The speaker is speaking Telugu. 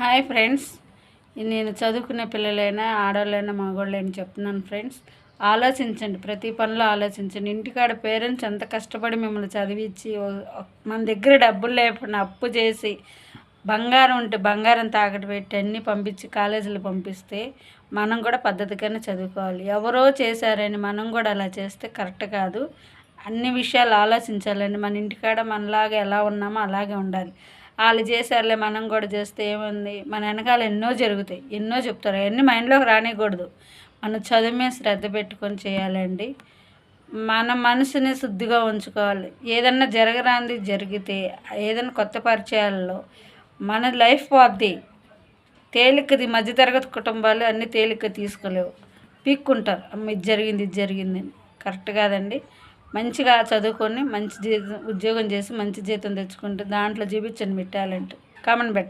Hi friends. నేను చదువుకునే పిల్లలైనా ఆడవాళ్ళైనా మగవాళ్ళైనా చెప్తున్నాను ఫ్రెండ్స్. ఆలోచించండి. ప్రతి పనిలో ఆలోచించండి. ఇంటికాడ పేరెంట్స్ ఎంత కష్టపడి మిమ్మల్ని చదివించి మన దగ్గర డబ్బులు లేకుండా అప్పు చేసి బంగారం ఉంటే బంగారం తాకట్టు పెట్టి అన్నీ పంపించి కాలేజీలు పంపిస్తే మనం కూడా పద్ధతిగానే చదువుకోవాలి. ఎవరో చేశారని మనం కూడా అలా చేస్తే కరెక్ట్ కాదు. అన్ని విషయాలు ఆలోచించాలండి. మన ఇంటికాడ మనలాగా ఎలా ఉన్నామో అలాగే ఉండాలి. వాళ్ళు చేశారులే మనం కూడా చేస్తే ఏముంది? మన వెనకాల ఎన్నో జరుగుతాయి ఎన్నో చెప్తారు. అవన్నీ మైండ్లోకి రానియకూడదు. మన చదువు మీద శ్రద్ధ పెట్టుకొని చేయాలండి. మన మనసుని శుద్ధిగా ఉంచుకోవాలి. ఏదన్నా జరగరాంది జరిగితే ఏదైనా కొత్త పరిచయాల్లో మన లైఫ్ పోద్ది తేలికది మధ్యతరగతి కుటుంబాలు అన్నీ తేలిక తీసుకోలేవు. పీక్కుంటారు. అమ్మ ఇది జరిగింది ఇది జరిగింది అని కరెక్ట్ కాదండి. మంచిగా చదువుకొని మంచి జీతం ఉద్యోగం చేసి మంచి జీతం తెచ్చుకుంటే దాంట్లో చూపించండి మీ టాలెంట్. Common better